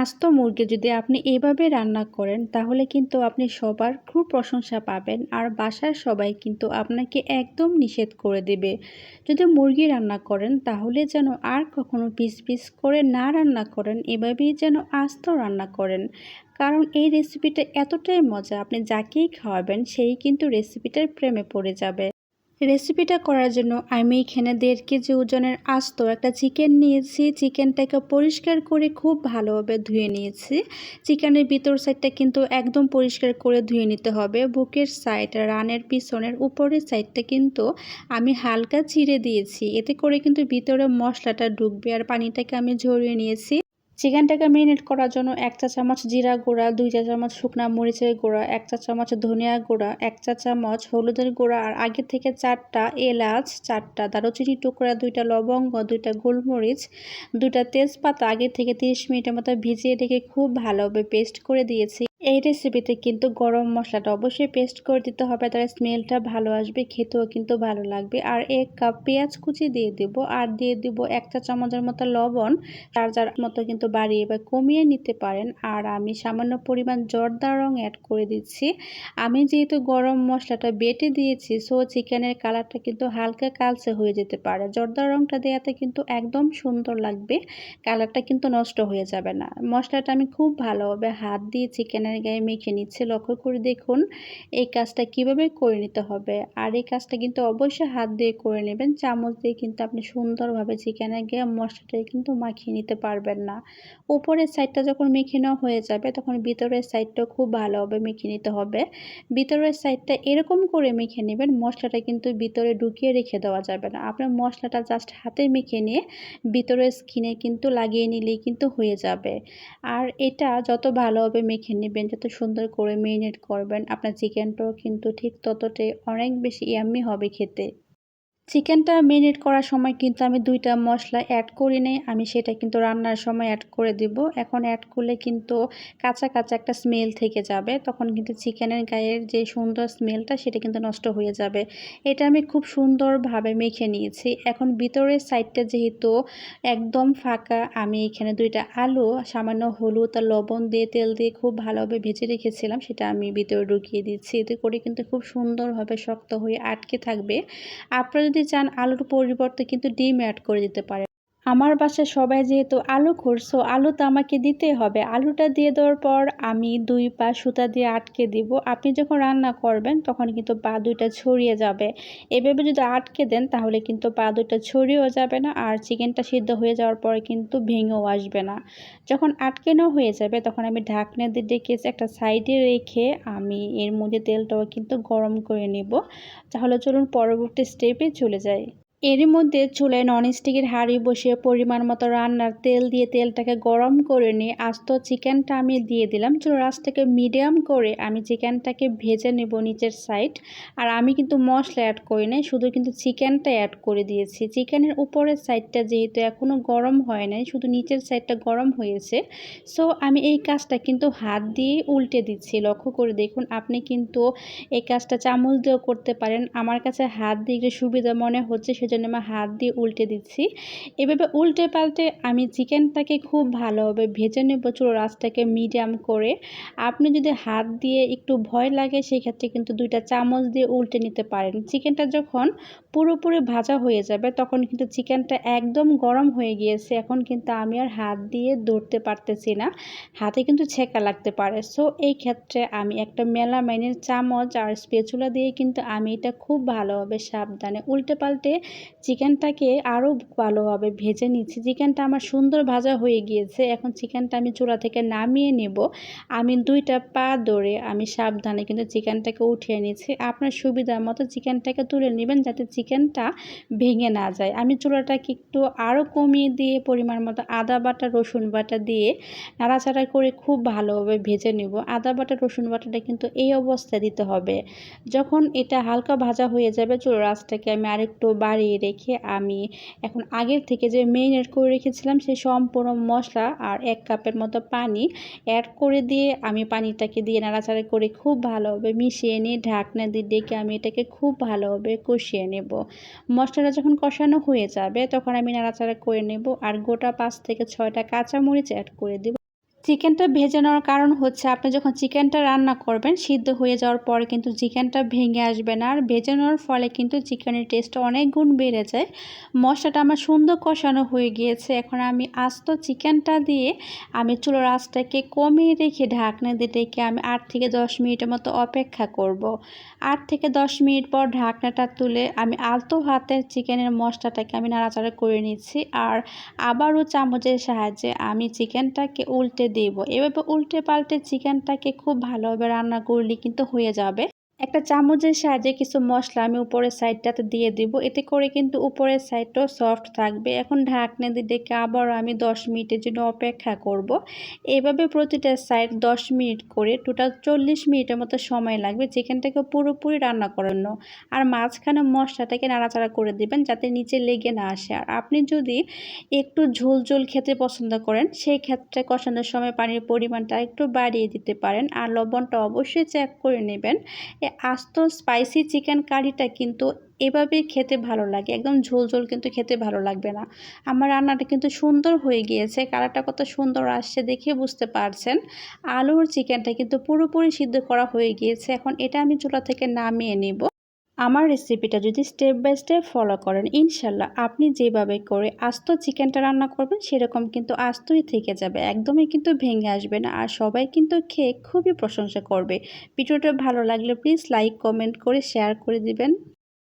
আস্ত মুরগি যদি আপনি এভাবে রান্না করেন, তাহলে কিন্তু আপনি সবার খুব প্রশংসা পাবেন আর বাসার সবাই কিন্তু আপনাকে একদম নিষেধ করে দেবে। যদি মুরগি রান্না করেন, তাহলে যেন আর কখনো পিস পিস করে না রান্না করেন, এভাবেই যেন আস্ত রান্না করেন। কারণ এই রেসিপিটা এতটাই মজা, আপনি যাকেই খাওয়াবেন, সেই কিন্তু রেসিপিটার প্রেমে পড়ে যাবে। রেসিপিটা করার জন্য আমি এখানে দেড় কেজি ওজনের আস্ত একটা চিকেন নিয়েছি। চিকেনটাকে পরিষ্কার করে খুব ভালোভাবে ধুয়ে নিয়েছি। চিকেনের ভিতর সাইডটা কিন্তু একদম পরিষ্কার করে ধুয়ে নিতে হবে। বুকের সাইড রানের পিছনের উপরের সাইডটা কিন্তু আমি হালকা চিড়ে দিয়েছি। এতে করে কিন্তু ভিতরে মশলাটা ঢুকবে আর পানিটাকে আমি ঝরিয়ে নিয়েছি। চিকেনটাকে মেরিনেট করার জন্য এক চা চামচ জিরা গুঁড়া, দুই চা চামচ শুকনো মরিচের গুঁড়া, এক চা চামচ ধনিয়া গুঁড়া, এক চা চামচ হলুদের গুঁড়া আর আগে থেকে চারটা এলাচ, চারটা দারুচিনি টুকরা, দুইটা লবঙ্গ, দুইটা গোলমরিচ, দুইটা তেজপাতা আগে থেকে তিরিশ মিনিটের মতো ভিজিয়ে রেখে খুব ভালোভাবে পেস্ট করে দিয়েছি। এই রেসিপিতে কিন্তু গরম মশলাটা অবশ্যই পেস্ট করে দিতে হবে। তার স্মেলটা ভালো আসবে, খেতেও কিন্তু ভালো লাগবে। আর এক কাপ পেঁয়াজ কুচি দিয়ে দিব আর দিয়ে দিব এক চা চামচের মতো লবণ। চার যার মতো কিন্তু বাড়িয়ে বা কমিয়ে নিতে পারেন। আর আমি সামান্য পরিমাণ জর্দা রং অ্যাড করে দিচ্ছি। আমি যেহেতু গরম মশলাটা বেটে দিয়েছি সো চিকেনের কালারটা কিন্তু হালকা কালচে হয়ে যেতে পারে। জর্দা রংটা দেওয়াতে কিন্তু একদম সুন্দর লাগবে। কালারটা কিন্তু নষ্ট হয়ে যাবে না। মশলাটা আমি খুব ভালোভাবে হাত দিয়ে চিকেনের চিকেনের গায়ে মেখে নিচ্ছে, লক্ষ্য করে দেখুন এই কাজটা কীভাবে করে নিতে হবে। আর এই কাজটা কিন্তু অবশ্যই হাত দিয়ে করে নেবেন, চামচ দিয়ে কিন্তু আপনি সুন্দরভাবে চিকেনের গায়ে মশলাটা কিন্তু মাখিয়ে নিতে পারবেন না। উপরের সাইডটা যখন মেখে নেওয়া হয়ে যাবে, তখন ভিতরের সাইডটাও খুব ভালোভাবে মেখে নিতে হবে। ভিতরের সাইডটা এরকম করে মেখে নেবেন, মশলাটা কিন্তু ভিতরে ঢুকিয়ে রেখে দেওয়া যাবে না। আপনার মশলাটা জাস্ট হাতে মেখে নিয়ে ভিতরের স্কিনে কিন্তু লাগিয়ে নিলেই কিন্তু হয়ে যাবে। আর এটা যত ভালোভাবে মেখে নেবেন দেখবেন যত সুন্দর করে মেরিনেট করবেন, আপনার চিকেনটাও কিন্তু ঠিক ততটাই অনেক বেশি ইয়াম্মি হবে খেতে। চিকেনটা মেরিনেট করার সময় কিন্তু আমি দুইটা মশলা অ্যাড করি নাই। আমি সেটা কিন্তু রান্নার সময় অ্যাড করে দিব। এখন অ্যাড করলে কিন্তু কাঁচা কাঁচা একটা স্মেল থেকে যাবে। তখন কিন্তু চিকেনের গায়ের যে সুন্দর স্মেলটা সেটা কিন্তু নষ্ট হয়ে যাবে। এটা আমি খুব সুন্দরভাবে মেখে নিয়েছি। এখন ভিতরের সাইডটা যেহেতু একদম ফাঁকা, আমি এখানে দুইটা আলু, সামান্য হলুদ আর লবণ দিয়ে তেল দিয়ে খুব ভালোভাবে ভেজে রেখেছিলাম, সেটা আমি ভিতরে ঢুকিয়ে দিচ্ছি। এতে করে কিন্তু খুব সুন্দরভাবে শক্ত হয়ে আটকে থাকবে। আপনারা যদি চান আলুর পরিবর্তে কিন্তু ডিম অ্যাড করে দিতে পারেন। আমার বাসায় সবাই যেহেতু আলু খুঁড়ছো আলু তো আমাকে দিতে হবে। আলুটা দিয়ে দেওয়ার পর আমি দুই পা সুতা দিয়ে আটকে দিব। আপনি যখন রান্না করবেন, তখন কিন্তু পা দুইটা ছড়িয়ে যাবে। এভাবে যদি আটকে দেন, তাহলে কিন্তু পা দুইটা ছড়িয়েও যাবে না আর চিকেনটা সিদ্ধ হয়ে যাওয়ার পরে কিন্তু ভেঙেও আসবে না। যখন আটকে আটকেনো হয়ে যাবে, তখন আমি ঢাকনা দিয়ে ডেকে একটা সাইডে রেখে আমি এর মধ্যে তেলটাও কিন্তু গরম করে নেব। তাহলে চলুন পরবর্তী স্টেপে চলে যাই। এরই মধ্যে চুলায় ননস্টিকের হাঁড়ি বসিয়ে পরিমাণ মতো রান্নার তেল দিয়ে তেলটাকে গরম করে নিয়ে আস্ত চিকেনটা আমি দিয়ে দিলাম। চুলো রাসটাকে মিডিয়াম করে আমি চিকেনটাকে ভেজে নেব নিচের সাইড আর আমি কিন্তু মশলা অ্যাড করি নাই, শুধু কিন্তু চিকেনটা অ্যাড করে দিয়েছি। চিকেনের উপরের সাইডটা যেহেতু এখনও গরম হয় নাই, শুধু নিচের সাইডটা গরম হয়েছে। সো আমি এই কাজটা কিন্তু হাত দিয়ে উল্টে দিচ্ছি। লক্ষ্য করে দেখুন, আপনি কিন্তু এই কাজটা চামচ দিয়েও করতে পারেন। আমার কাছে হাত দিয়ে সুবিধা মনে হচ্ছে জন্য আমি হাত দিয়ে উল্টে দিচ্ছি। এভাবে উল্টে পাল্টে আমি চিকেনটাকে খুব ভালোভাবে ভেজে নেব চুলো রাসটাকে মিডিয়াম করে। আপনি যদি হাত দিয়ে একটু ভয় লাগে, সেক্ষেত্রে কিন্তু দুইটা চামচ দিয়ে উল্টে নিতে পারেন। চিকেনটা যখন পুরোপুরি ভাজা হয়ে যাবে, তখন কিন্তু চিকেনটা একদম গরম হয়ে গিয়েছে। এখন কিন্তু আমি আর হাত দিয়ে ধরতে পারতেছি না। হাতে কিন্তু ছেঁকা লাগতে পারে। সো এই ক্ষেত্রে আমি একটা মেলা মেলামাইনের চামচ আর স্পেচুলা দিয়ে কিন্তু আমি এটা খুব ভালোভাবে সাবধানে উল্টে পাল্টে চিকেনটাকে আরও ভালোভাবে ভেজে নিচ্ছি। চিকেনটা আমার সুন্দর ভাজা হয়ে গিয়েছে। এখন চিকেনটা আমি চূড়া থেকে নামিয়ে নেব। আমি দুইটা পা ধরে আমি সাবধানে কিন্তু চিকেনটাকে উঠিয়ে নিচ্ছি। আপনার সুবিধা মতো চিকেনটাকে তুলে নেবেন যাতে চিকেনটা ভেঙে না যায়। আমি চূড়াটাকে একটু আরও কমিয়ে দিয়ে পরিমাণ মতো আদা বাটা, রসুন বাটা দিয়ে নাড়াচাড়া করে খুব ভালোভাবে ভেজে নেব। আদা বাটা, রসুন বাটাটা কিন্তু এই অবস্থায় দিতে হবে। যখন এটা হালকা ভাজা হয়ে যাবে চুলো রাসটাকে আমি আরেকটু বাড়িয়ে দিয়ে রেখে আমি এখন আগের থেকে যে মেরিনেট করে রেখেছিলাম সেই সম্পূর্ণ মশলা আর এক কাপের মতো পানি অ্যাড করে দিয়ে আমি পানিটাকে দিয়ে নাড়াচাড়া করে খুব ভালোভাবে মিশিয়ে নিয়ে ঢাকনা দিয়ে ডেকে আমি এটাকে খুব ভালোভাবে কষিয়ে নেব। মশলাটা যখন কষানো হয়ে যাবে তখন আমি নাড়াচাড়া করে নেব আর গোটা পাঁচ থেকে ছয়টা কাঁচামরিচ অ্যাড করে দেব। চিকেনটা ভেজে নেওয়ার কারণ হচ্ছে আপনি যখন চিকেনটা রান্না করবেন, সিদ্ধ হয়ে যাওয়ার পরে কিন্তু চিকেনটা ভেঙে আসবে না। আর ভেজে নেওয়ার ফলে কিন্তু চিকেনের টেস্ট অনেক গুণ বেড়ে যায়। মশলাটা আমার সুন্দর কষানো হয়ে গিয়েছে। এখন আমি আস্ত চিকেনটা দিয়ে আমি চুলোর আঁচটাকে কমিয়ে রেখে ঢাকনা দিয়ে ডেকে আমি আট থেকে দশ মিনিটের মতো অপেক্ষা করব। আট থেকে দশ মিনিট পর ঢাকনাটা তুলে আমি আলতো হাতের চিকেনের মশলাটাকে আমি নাড়াচাড়া করে নিচ্ছি। আর আবারও চামচের সাহায্যে আমি চিকেনটাকে উল্টে দেব। এভাবে উল্টে পাল্টে চিকেনটাকে খুব ভালোভাবে রান্না করলে কিন্তু হয়ে যাবে। একটা চামচের সাহায্যে কিছু মশলা আমি উপরের সাইডটাতে দিয়ে দিব। এতে করে কিন্তু উপরের সাইডটাও সফট থাকবে। এখন ঢাকনা দিয়ে ডেকে আবার আমি দশ মিনিটের জন্য অপেক্ষা করব। এভাবে প্রতিটা সাইড দশ মিনিট করে, টোটাল চল্লিশ মিনিটের মতো সময় লাগবে চিকেনটাকে পুরোপুরি রান্না করানো আর মাঝখানে মশলাটাকে নাড়াচাড়া করে দিবেন যাতে নিচে লেগে না আসে। আর আপনি যদি একটু ঝোল ঝোল খেতে পছন্দ করেন, সেই ক্ষেত্রে কষানোর সময় পানির পরিমাণটা একটু বাড়িয়ে দিতে পারেন। আর লবণটা অবশ্যই চেক করে নেবেন। আস্ত স্পাইসি চিকেন কারিটা কিন্তু এভাবে খেতে ভালো লাগে। একদম ঝোল ঝোল কিন্তু খেতে ভালো লাগবে না। আমার রান্নাটা কিন্তু সুন্দর হয়ে গিয়েছে, কালারটা কত সুন্দর আসছে দেখে বুঝতে পারছেন। আলুর চিকেনটা কিন্তু পুরোপুরি সিদ্ধ করা হয়ে গিয়েছে, এখন এটা আমি চুলা থেকে নামিয়ে নিব। আমার রেসিপিটা যদি স্টেপ বাই স্টেপ ফলো করেন, ইনশাল্লাহ আপনি যেভাবে করে আস্ত চিকেনটা রান্না করবেন, সেরকম কিন্তু আস্তই থেকে যাবে, একদমই কিন্তু ভেঙে আসবে না। আর সবাই কিন্তু খেয়ে খুবই প্রশংসা করবে। ভিডিওটা ভালো লাগলে প্লিজ লাইক কমেন্ট করে শেয়ার করে দিবেন।